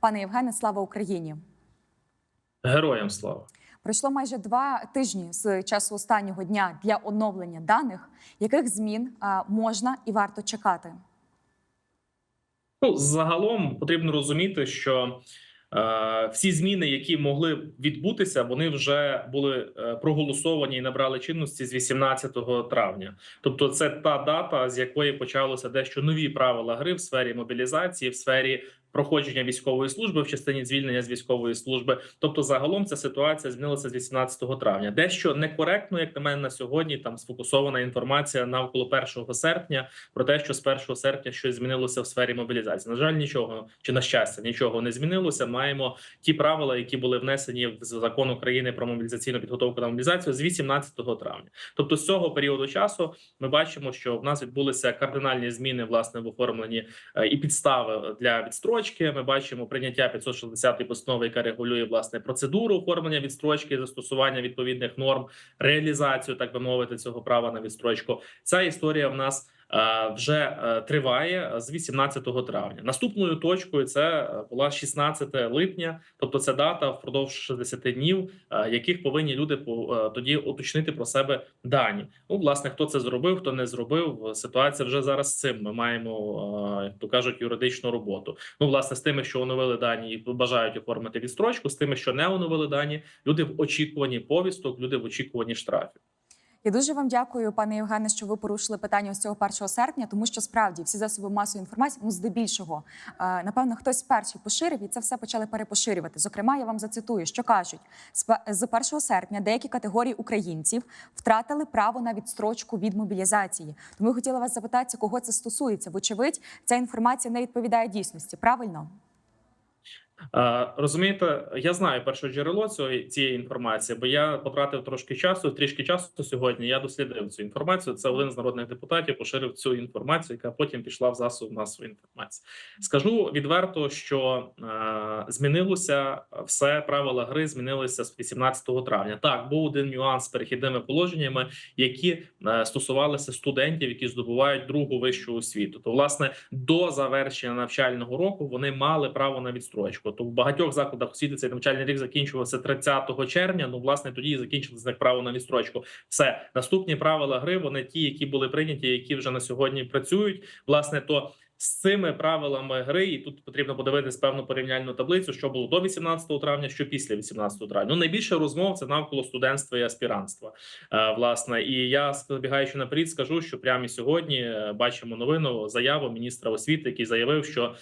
Пане Євгене, слава Україні! Героям слава. Пройшло майже два тижні з часу останнього дня для оновлення даних. Яких змін можна і варто чекати? Ну загалом потрібно розуміти, що е, всі зміни, які могли відбутися, вони вже були е, проголосовані і набрали чинності з 18 травня. Тобто, це та дата, з якої почалося дещо нові правила гри в сфері мобілізації, в сфері. Проходження військової служби в частині звільнення з військової служби, тобто загалом ця ситуація змінилася з 18 травня. Дещо некоректно, як на мене на сьогодні. Там сфокусована інформація навколо 1 серпня про те, що з 1 серпня щось змінилося в сфері мобілізації. На жаль, нічого чи на щастя, нічого не змінилося. Маємо ті правила, які були внесені в закон України про мобілізаційну підготовку та мобілізацію з 18 травня. Тобто, з цього періоду часу ми бачимо, що в нас відбулися кардинальні зміни власне в оформленні е, і підстави для відстрочки. Ми бачимо прийняття 560 постанови, яка регулює власне процедуру оформлення відстрочки, застосування відповідних норм, реалізацію, так би мовити, цього права на відстрочку. Ця історія в нас. Е, Вже е, триває з 18 травня. Наступною точкою це е, була 16 липня, тобто це дата впродовж 60 днів, яких повинні люди тоді уточнити про себе дані. Ну, власне, хто це зробив, хто не зробив. Ситуація вже зараз з цим. Ми маємо, як то кажуть, юридичну роботу. Ну, власне, з тими, що оновили дані і бажають оформити відстрочку, з тими, що не оновили дані, люди в очікуванні повісток, люди в очікуванні штрафів. Я дуже вам дякую, пане Євгене, що ви порушили питання ось цього 1 серпня, тому що справді всі засоби масової інформації, ну здебільшого, е, напевно, хтось перший поширив і це все почали перепоширювати. Зокрема, я вам зацитую, що кажуть з пе- з 1 серпня деякі категорії українців втратили право на відстрочку від мобілізації. Тому я хотіла вас запитати, кого це стосується. Вочевидь, ця інформація не відповідає дійсності. Правильно? Е, Розумієте, я знаю перше джерело цього цієї інформації, бо я потратив трошки часу, трішки часу сьогодні. Я дослідив цю інформацію. Це один з народних депутатів поширив цю інформацію, яка потім пішла в засоб масової інформації. Скажу відверто, що е, змінилося все правила гри, змінилися з 18 травня. Так, був один нюанс з перехідними положеннями, які е, стосувалися студентів, які здобувають другу вищу освіту. То власне до завершення навчального року вони мали право на відстрочку. То в багатьох закладах освіти цей навчальний рік закінчувався 30 червня. Ну власне тоді і закінчилось як право на відстрочку. Все наступні правила гри. Вони ті, які були прийняті, які вже на сьогодні працюють. Власне, то з цими правилами гри, і тут потрібно подивитись певну порівняльну таблицю, що було до 18 травня, що після 18 травня. Ну найбільше розмов це навколо студентства і аспірантства. Е, власне, і я забігаючи наперед, скажу, що прямо сьогодні е, бачимо новину заяву міністра освіти, який заявив, що.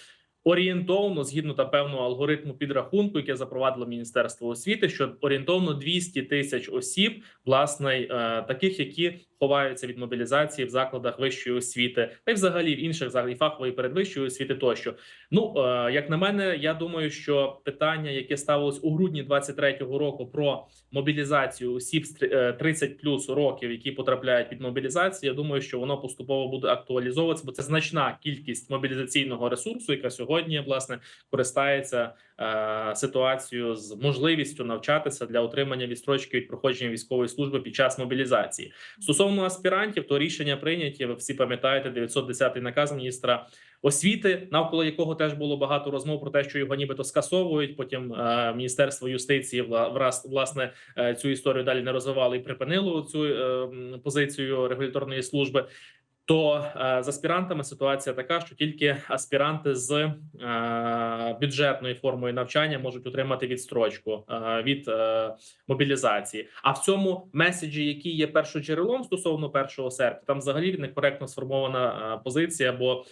Орієнтовно, згідно та певного алгоритму підрахунку, яке запровадило Міністерство освіти, що орієнтовно 200 тисяч осіб, власне, е, таких, які ховаються від мобілізації в закладах вищої освіти, та й взагалі в інших і фахової передвищої освіти, тощо. Ну е, як на мене, я думаю, що питання, яке ставилось у грудні 23-го року про мобілізацію осіб з е, 30 плюс років, які потрапляють під мобілізацію, я думаю, що воно поступово буде актуалізовуватися, бо це значна кількість мобілізаційного ресурсу, яка сьогодні власне користається е, ситуацією з можливістю навчатися для отримання відстрочки від проходження військової служби під час мобілізації. Стосовно аспірантів, то рішення прийняті. Ви всі пам'ятаєте 910 наказ міністра освіти, навколо якого теж було багато розмов про те, що його нібито скасовують. Потім е, міністерство юстиції враз власне е, цю історію далі не розвивало і припинило цю е, позицію регуляторної служби. То е, з аспірантами ситуація така, що тільки аспіранти з е, бюджетною формою навчання можуть отримати відстрочку е, від мобілізації. А в цьому меседжі, який є першоджерелом стосовно 1 серпня, там взагалі некоректно сформована позиція. Бо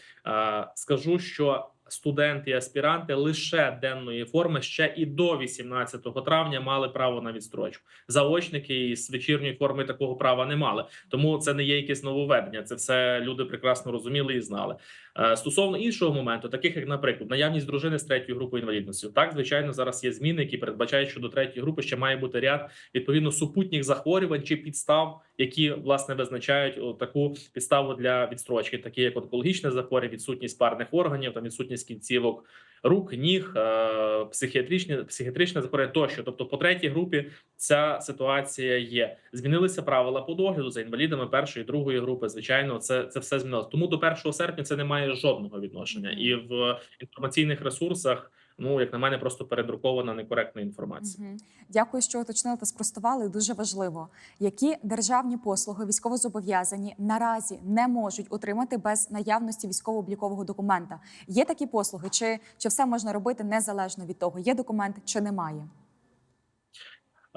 скажу, що студенти і аспіранти лише денної форми ще і до 18 травня мали право на відстрочку. Заочники із вечірньої форми такого права не мали. Тому це не є якесь нововведення. Це все люди прекрасно розуміли і знали. Е, Стосовно іншого моменту, таких як, наприклад, наявність дружини з третьої групи інвалідності, так звичайно, зараз є зміни, які передбачають, що до третьої групи ще має бути ряд відповідно супутніх захворювань чи підстав, які власне визначають таку підставу для відстрочки, такі як онкологічне захворювання, відсутність парних органів, там відсутність кінцівок рук, ніг, е, психіатричні психіатричне захворювання тощо. Тобто, по третій групі ця ситуація є. Змінилися правила по догляду за інвалідами першої і другої групи. Звичайно, це це все змінилось. Тому до 1 серпня це не має жодного відношення, і в інформаційних ресурсах ну як на мене, просто передрукована некоректна інформація. Угу. Дякую, що уточнили та спростували. Дуже важливо, які державні послуги військовозобов'язані наразі не можуть отримати без наявності військово-облікового документа. Є такі послуги, чи, чи все можна робити незалежно від того, є документ чи немає?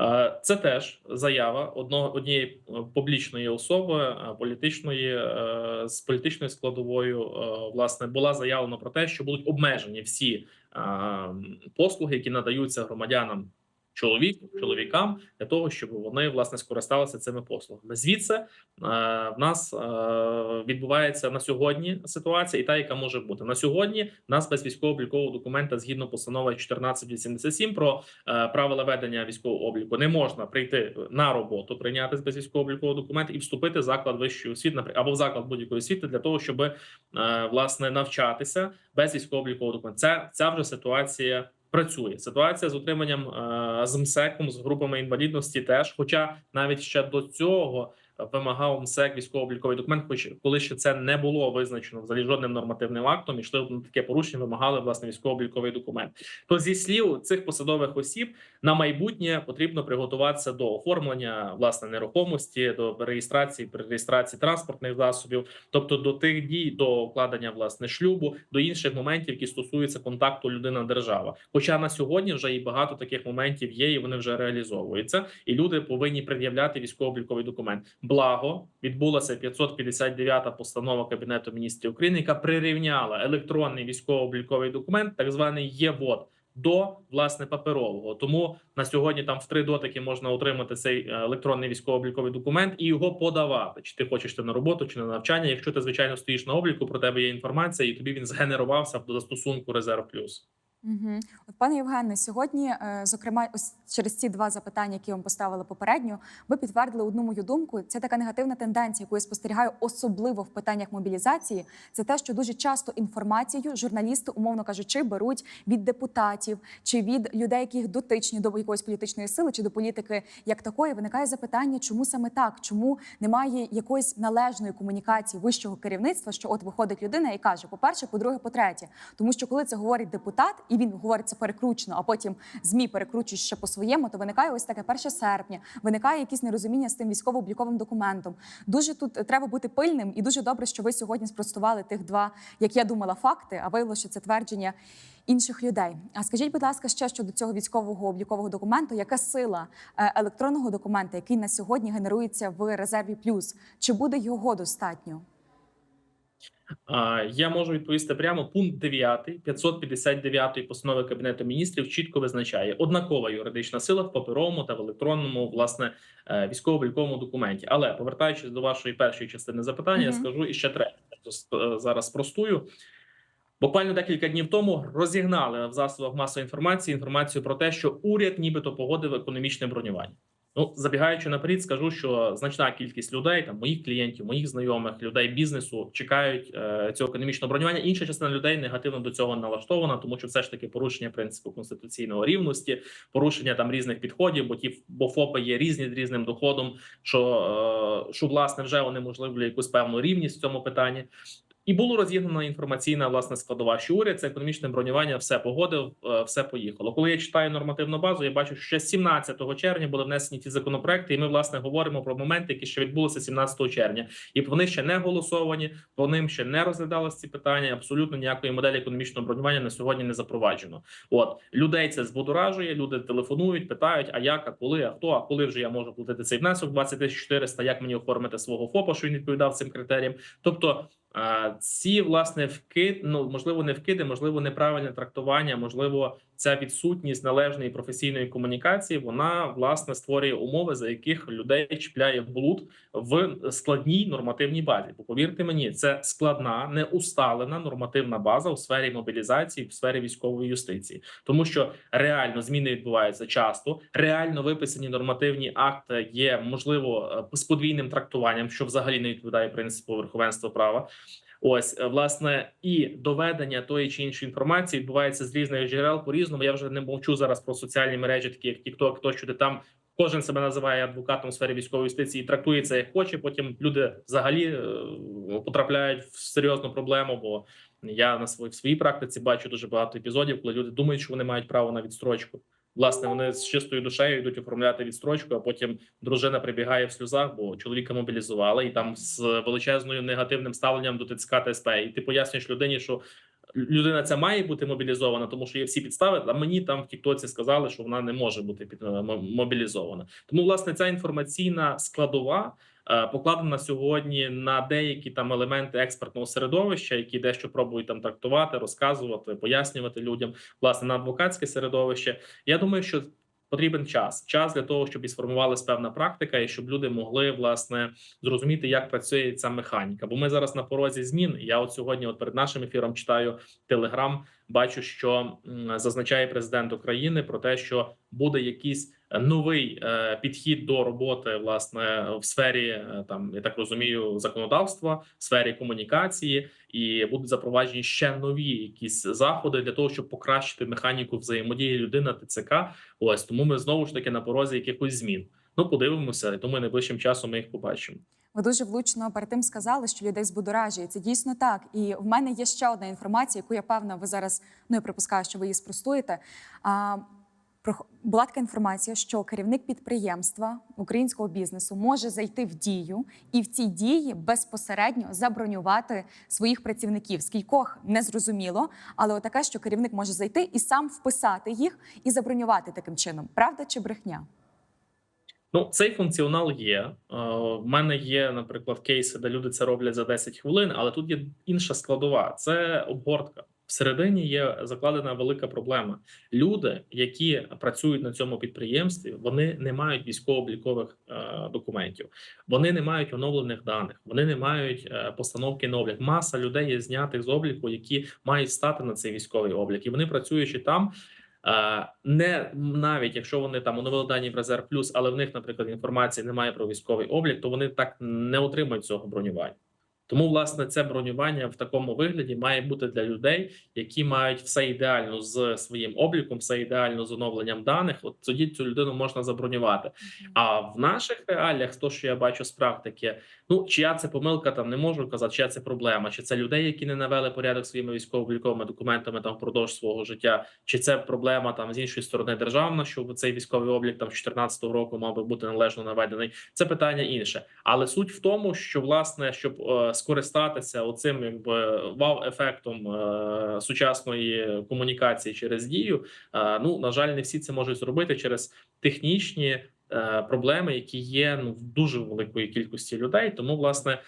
Е, Це теж заява одного однієї е, публічної особи, е, політичної з політичною складовою. Власне була заявлена про те, що будуть обмежені всі послуги, які надаються громадянам. Чоловік чоловікам для того, щоб вони власне скористалися цими послугами. Звідси е, в нас е, відбувається на сьогодні ситуація, і та, яка може бути на сьогодні. Нас без військово-облікового документа згідно постанови 1487 про е, правила ведення військового обліку не можна прийти на роботу, прийнятись без військово-облікового документа і вступити в заклад вищої освіти або в заклад будь-якої освіти для того, щоб е, власне навчатися без військово-облікового документа. Це ця вже ситуація. Працює ситуація з утриманням е, з МСЕКом, з групами інвалідності теж. Хоча навіть ще до цього вимагав МСЕК військово-обліковий документ, хоч коли ще це не було визначено взагалі жодним нормативним актом, йшли на таке порушення, вимагали власне військово-обліковий документ. То зі слів цих посадових осіб на майбутнє потрібно приготуватися до оформлення власне нерухомості, до реєстрації перереєстрації транспортних засобів, тобто до тих дій, до укладення власне шлюбу, до інших моментів, які стосуються контакту людина держава. Хоча на сьогодні вже і багато таких моментів є, і вони вже реалізовуються, і люди повинні пред'являти військово-обліковий документ. Благо відбулася 559-та постанова Кабінету міністрів України, яка прирівняла електронний військово-обліковий документ, так званий ЄВОД, до власне паперового. Тому на сьогодні там в три дотики можна отримати цей е, електронний військово-обліковий документ і його подавати. Чи ти хочеш ти на роботу, чи на навчання. Якщо ти звичайно стоїш на обліку, про тебе є інформація, і тобі він згенерувався в застосунку Резерв Плюс. Угу. От, пане Євгене, сьогодні, е, зокрема, ось через ці два запитання, які вам поставили попередньо, ви підтвердили одну мою думку. Це така негативна тенденція, яку я спостерігаю, особливо в питаннях мобілізації. Це те, що дуже часто інформацію журналісти, умовно кажучи, беруть від депутатів чи від людей, які дотичні до якоїсь політичної сили чи до політики як такої. Виникає запитання, чому саме так, чому немає якоїсь належної комунікації вищого керівництва, що от виходить людина і каже: по-перше, по-друге, по-третє, тому що коли це говорить депутат, і він говорить це перекручено, а потім змі перекручують ще по-своєму, то виникає ось таке 1 серпня. Виникає якісь нерозуміння з тим військово-обліковим документом. Дуже тут треба бути пильним, і дуже добре, що ви сьогодні спростували тих два, як я думала, факти. А виявилося, що це твердження інших людей. А скажіть, будь ласка, ще щодо цього військового облікового документу, яка сила е, електронного документа, який на сьогодні генерується в резерві плюс? Чи буде його достатньо? Я можу відповісти прямо. Пункт 9 559 постанови Кабінету міністрів чітко визначає однакова юридична сила в паперовому та в електронному власне е, військово-обліковому документі. Але повертаючись до вашої першої частини запитання, я скажу і ще третє. Е, Зараз спростую. Буквально декілька днів тому розігнали в засобах масової інформації інформацію про те, що уряд нібито погодив економічне бронювання. Ну, забігаючи наперед, скажу, що значна кількість людей, там моїх клієнтів, моїх знайомих, людей бізнесу чекають е, цього економічного бронювання. Інша частина людей негативно до цього налаштована, тому що все ж таки порушення принципу конституційного рівності, порушення там різних підходів, бо ті бо ФОПи є різні з різним доходом, що, е, що власне вже вони унеможливлює якусь певну рівність в цьому питанні. І було розігнана інформаційна власне складова, що уряд це економічне бронювання все погодив, е, все поїхало. Коли я читаю нормативну базу, я бачу, що ще 17 червня були внесені ті законопроекти, і ми власне говоримо про моменти, які ще відбулися 17 червня, і вони ще не голосовані, по ним ще не розглядалися ці питання. Абсолютно ніякої моделі економічного бронювання на сьогодні не запроваджено. От людей це збудоражує. Люди телефонують, питають: а як, а коли, а хто, а коли вже я можу платити цей внесок 20 400, як мені оформити свого ФОПа, що він відповідав цим критеріям. Тобто ці власне вкид, ну можливо, не вкиди, можливо, неправильне трактування, можливо, ця відсутність належної професійної комунікації, вона власне створює умови, за яких людей чіпляє блуд в складній нормативній базі. Бо повірте мені, це складна, неусталена нормативна база у сфері мобілізації, в сфері військової юстиції, тому що реально зміни відбуваються часто. Реально виписані нормативні акти є можливо е, з подвійним трактуванням, що взагалі не відповідає принципу верховенства права. Ось е, власне і доведення тої чи іншої інформації відбувається з різних джерел по різному. Я вже не мовчу зараз про соціальні мережі, такі як TikTok, тощо, де там кожен себе називає адвокатом у сфері військової юстиції, і трактує це як хоче. Потім люди взагалі е, потрапляють в серйозну проблему, бо Я на своїй в своїй практиці бачу дуже багато епізодів, коли люди думають, що вони мають право на відстрочку. Власне, вони з чистою душею йдуть оформляти відстрочку, а потім дружина прибігає в сльозах, бо чоловіка мобілізували, і там з величезною негативним ставленням до ТЦК та. І ти пояснюєш людині, що людина ця має бути мобілізована, тому що є всі підстави. А мені там в Тіктоці сказали, що вона не може бути під е, мобілізована. Тому власне ця інформаційна складова е, покладена сьогодні на деякі там елементи експертного середовища, які дещо пробують там трактувати, розказувати, пояснювати людям. Власне на адвокатське середовище. Я думаю, що потрібен час. Час для того, щоб і сформувалась певна практика, і щоб люди могли власне зрозуміти, як працює ця механіка. Бо ми зараз на порозі змін. Я от сьогодні, от перед нашим ефіром, читаю телеграм. Бачу, що зазначає президент України про те, що буде якийсь е, новий е, підхід до роботи, власне, в сфері е, там я так розумію, законодавства, в сфері комунікації, і будуть запроваджені ще нові якісь заходи для того, щоб покращити механіку взаємодії людина ТЦК. Ось тому ми знову ж таки на порозі якихось змін. Ну подивимося, і думаю, найближчим часом ми їх побачимо. Ви дуже влучно перед тим сказали, що людей збудоражує. Це дійсно так. І в мене є ще одна інформація, яку я певна, ви зараз ну я припускаю, що ви її спростуєте. А, була така інформація, що керівник підприємства українського бізнесу може зайти в дію і в цій дії безпосередньо забронювати своїх працівників. Скількох не зрозуміло, але отаке, що керівник може зайти і сам вписати їх і забронювати таким чином. Правда чи брехня? Ну, цей функціонал є. Е, В мене є, наприклад, кейси, де люди це роблять за 10 хвилин, але тут є інша складова: це обгортка. Всередині є закладена велика проблема. Люди, які працюють на цьому підприємстві, вони не мають військово-облікових е, документів, вони не мають оновлених даних, вони не мають е, постановки на облік. Маса людей є знятих з обліку, які мають стати на цей військовий облік, і вони працюючи там. Е, Не навіть якщо вони там оновили дані в резерв плюс, але в них, наприклад, інформації немає про військовий облік, то вони так не отримають цього бронювання. Тому, власне, це бронювання в такому вигляді має бути для людей, які мають все ідеально з своїм обліком, все ідеально з оновленням даних. От тоді цю людину можна забронювати. А в наших реаліях, то що я бачу з практики, ну чия це помилка, там не можу казати, чия це проблема, чи це людей, які не навели порядок своїми військово-обліковими документами там впродовж свого життя, чи це проблема там з іншої сторони державна, що цей військовий облік там з 14 року мав би бути належно наведений. Це питання інше, але суть в тому, що власне, щоб е, скористатися оцим якби вау-ефектом е, сучасної комунікації через дію, е, ну на жаль, не всі це можуть зробити через технічні е, проблеми, які є ну в дуже великої кількості людей. Тому власне.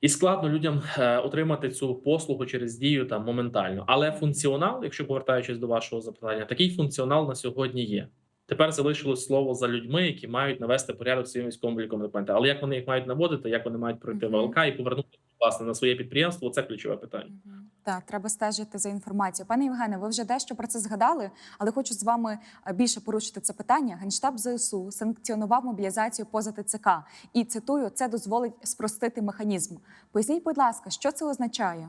І складно людям е, отримати цю послугу через дію там моментально. Але функціонал, якщо повертаючись до вашого запитання, такий функціонал на сьогодні є. Тепер залишилось слово за людьми, які мають навести порядок своїм військовим обліком документи. Але як вони їх мають наводити, як вони мають пройти. ВЛК і повернути власне на своє підприємство? Це ключове питання. Так, треба стежити за інформацією. Пане Євгене, ви вже дещо про це згадали, але хочу з вами е, більше порушити це питання. Генштаб ЗСУ санкціонував мобілізацію поза ТЦК. І цитую, це дозволить спростити механізм. Поясніть, будь ласка, що це означає?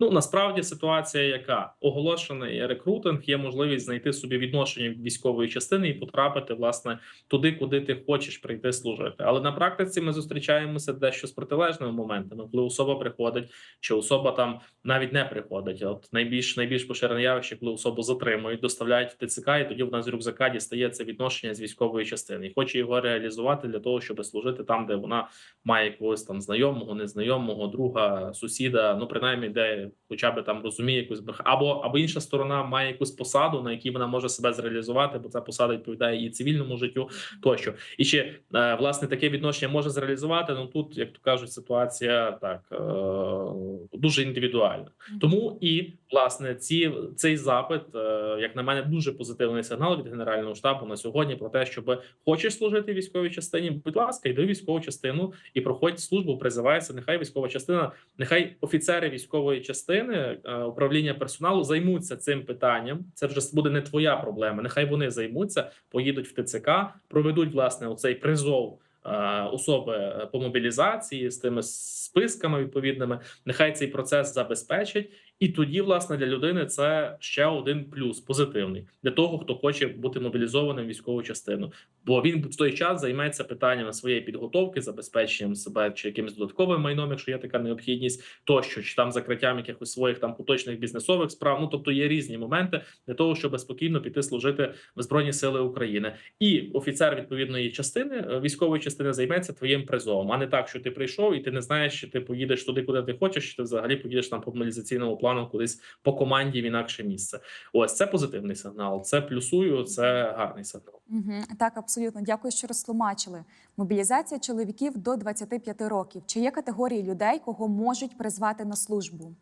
Ну насправді ситуація, яка оголошений рекрутинг, є можливість знайти собі відношення військової частини і потрапити власне туди, куди ти хочеш прийти служити. Але на практиці ми зустрічаємося дещо з протилежними моментами, коли особа приходить, чи особа там навіть не приходить. От найбільш найбільш поширене явище, коли особу затримують, доставляють в ТЦК, і тоді вона з рюкзака дістає це відношення з військової частини і хоче його реалізувати для того, щоб служити там, де вона має якогось там знайомого, незнайомого, друга, сусіда, ну принаймні, де хоча б там розуміє якусь бех- або або інша сторона має якусь посаду, на якій вона може себе зреалізувати, бо ця посада відповідає її цивільному життю тощо. І ще е, власне таке відношення може зреалізувати. Ну тут, як то кажуть, ситуація так е, дуже індивідуальна. Тому і власне ці цей запит, е, як на мене, дуже позитивний сигнал від генерального штабу на сьогодні про те, щоб хочеш служити військовій частині. Будь ласка, йди в військову частину і проходь службу. Призивайся. Нехай військова частина, нехай офіцери військової частини е, управління персоналу займуться цим питанням. Це вже буде не твоя проблема. Нехай вони займуться, поїдуть в ТЦК, проведуть власне оцей призов. е, Особи е, по мобілізації з тими списками відповідними, нехай цей процес забезпечать, І тоді, власне, для людини це ще один плюс позитивний для того, хто хоче бути мобілізованим військову частину. Бо він в той час займається питаннями своєї підготовки, забезпеченням себе чи якимось додатковим майном, якщо є така необхідність, тощо чи там закриттям якихось своїх там поточних бізнесових справ. Ну тобто є різні моменти для того, щоб спокійно піти служити в збройні сили України. І офіцер відповідної частини е, військової частини займеться твоїм призовом, а не так, що ти прийшов і ти не знаєш, чи ти поїдеш туди, куди ти хочеш, чи ти взагалі поїдеш там по мобілізаційному плану кудись по команді в інакше місце. Ось це позитивний сигнал. Це плюсую, це гарний сигнал. Угу. Так, абсолютно. Дякую, що розтлумачили. Мобілізація чоловіків до 25 років. Чи є категорії людей, кого можуть призвати на службу?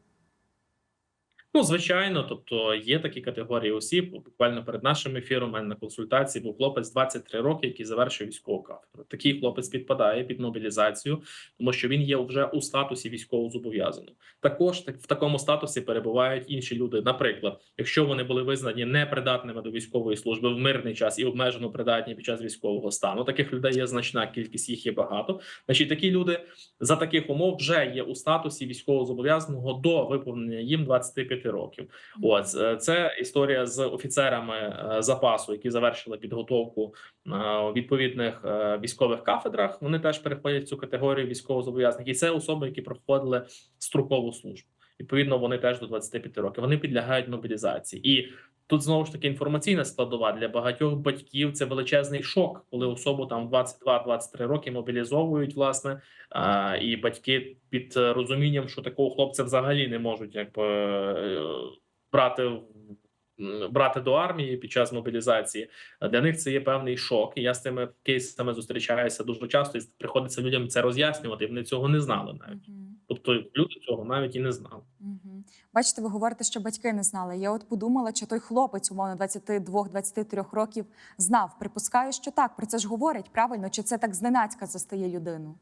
Ну, звичайно, тобто є такі категорії осіб. Буквально перед нашим ефіром на консультації був хлопець 23 роки, який завершив військову кафедру. Такий хлопець підпадає під мобілізацію, тому що він є вже у статусі військовозобов'язаного. Також в такому статусі перебувають інші люди. Наприклад, якщо вони були визнані непридатними до військової служби в мирний час і обмежено придатні під час військового стану. Таких людей є значна кількість, їх є багато. Значить, такі люди за таких умов вже є у статусі військовозобов'язаного до виповнення їм 25 років. От це історія з офіцерами е, запасу, які завершили підготовку у відповідних е, військових кафедрах. Вони теж переходять в цю категорію військовозобов'язаних, і це особи, які проходили строкову службу. Відповідно, вони теж до 25 років. Вони підлягають мобілізації і. Тут знову ж таки інформаційна складова для багатьох батьків. Це величезний шок, коли особу там 22-23 роки мобілізовують, власне, а, і батьки під розумінням, що такого хлопця взагалі не можуть якби е, брати брати до армії під час мобілізації. Для них це є певний шок. Я з цими кейсами зустрічаюся дуже часто. І приходиться людям це роз'яснювати. Вони цього не знали навіть. Тобто люди цього навіть і не знали. Угу. Бачите, ви говорите, що батьки не знали. Я от подумала, чи той хлопець, умовно, 22-23 років знав. Припускаю, що так. Про це ж говорять правильно, чи це так зненацька застає людину?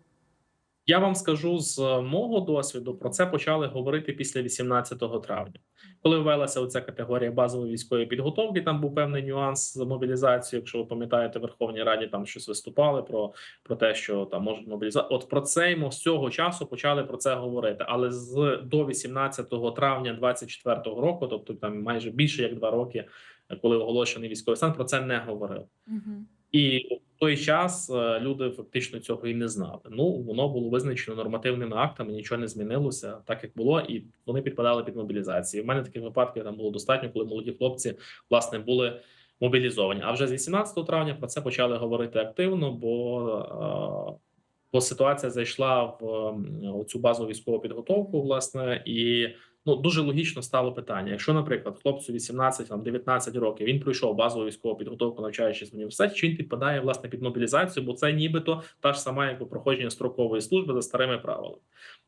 Я вам скажу з е, мого досвіду. Про це почали говорити після 18 травня, коли ввелася оця категорія базової військової підготовки. Там був певний нюанс з мобілізацією. Якщо ви пам'ятаєте, в Верховній Раді там щось виступали про, про те, що там можуть мобілізувати. От про це йому з цього часу почали про це говорити. Але з до 18 травня 24 року, тобто там майже більше як два роки, е, коли оголошений військовий стан, про це не говорили. Угу. І той час е, люди фактично цього і не знали. Ну воно було визначено нормативними актами, нічого не змінилося, так як було, і вони підпадали під мобілізацію. У мене таких випадків там було достатньо, коли молоді хлопці власне були мобілізовані. А вже з 18 травня про це почали говорити активно, бо, е, бо ситуація зайшла в цю базову військову підготовку, власне, і ну дуже логічно стало питання. Якщо, наприклад, хлопцю 18 там 19 років він пройшов базову військову підготовку, навчаючись в університеті, чи він підпадає власне під мобілізацію, бо це нібито та ж сама, як проходження строкової служби за старими правилами.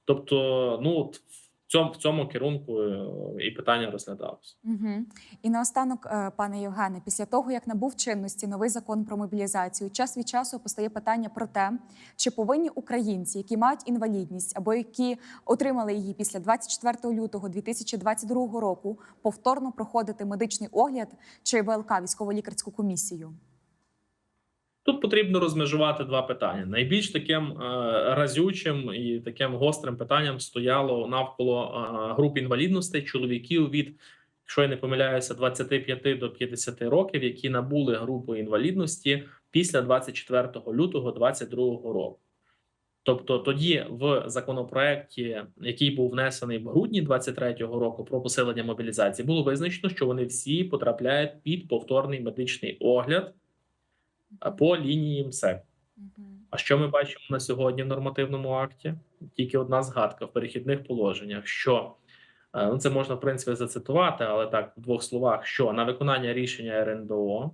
Тобто, ну цьому в цьому керунку е, і питання розглядалося. Угу. І наостанок, е, пане Євгене, після того як набув чинності новий закон про мобілізацію, час від часу постає питання про те, чи повинні українці, які мають інвалідність або які отримали її після 24 лютого 2022 року, повторно проходити медичний огляд чи ВЛК військово-лікарську комісію. Тут потрібно розмежувати два питання. Найбільш таким е, разючим і таким гострим питанням стояло навколо е, груп інвалідностей чоловіків від, якщо я не помиляюся, 25 до 50 років, які набули групу інвалідності після 24 лютого 2022 року. Тобто тоді в законопроекті, який був внесений в грудні 23-го року про посилення мобілізації, було визначено, що вони всі потрапляють під повторний медичний огляд по лінії МСЕК. А що ми бачимо на сьогодні в нормативному акті? Тільки одна згадка в перехідних положеннях, що е, ну це можна в принципі зацитувати, але так в двох словах: що на виконання рішення РНБО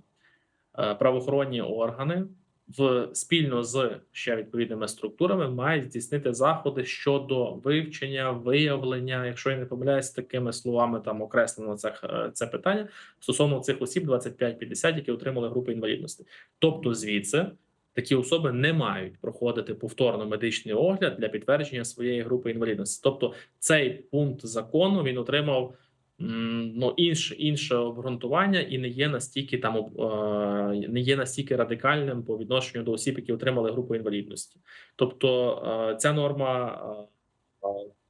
е, правоохоронні органи в спільно з ще відповідними структурами мають здійснити заходи щодо вивчення, виявлення, якщо я не помиляюсь такими словами, там окреслено це, е, це питання стосовно цих осіб 25-50, які отримали групи інвалідності. Тобто, звідси такі особи не мають проходити повторно медичний огляд для підтвердження своєї групи інвалідності. Тобто, цей пункт закону він отримав ну інше інше обґрунтування і не є настільки там е, не є настільки радикальним по відношенню до осіб, які отримали групу інвалідності. Тобто, е, ця норма. е,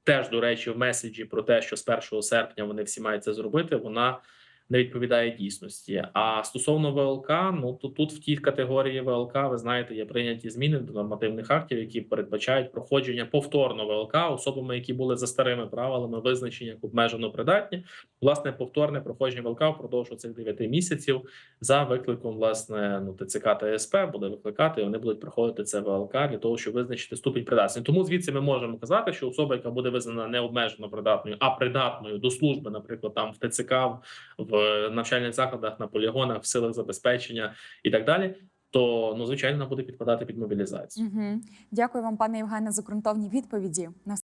теж до речі, в меседжі про те, що з 1 серпня вони всі мають це зробити, вона не відповідає дійсності. А стосовно ВЛК, ну то тут в тій категорії ВЛК, ви знаєте, є прийняті зміни до нормативних актів, які передбачають проходження повторно ВЛК особами, які були за старими правилами, визначені як обмежено придатні. Власне, повторне проходження ВЛК впродовж цих 9 місяців за викликом власне ну ТЦК та СП буде викликати. і Вони будуть проходити це ВЛК для того, щоб визначити ступінь придатності. Тому звідси ми можемо казати, що особа, яка буде визнана не обмежено придатною, а придатною до служби, наприклад, там в ТЦК, в навчальних закладах, на полігонах, в силах забезпечення і так далі. То ну звичайно буде підпадати під мобілізацію. Угу. Дякую вам, пане Євгене, за ґрунтовні відповіді. На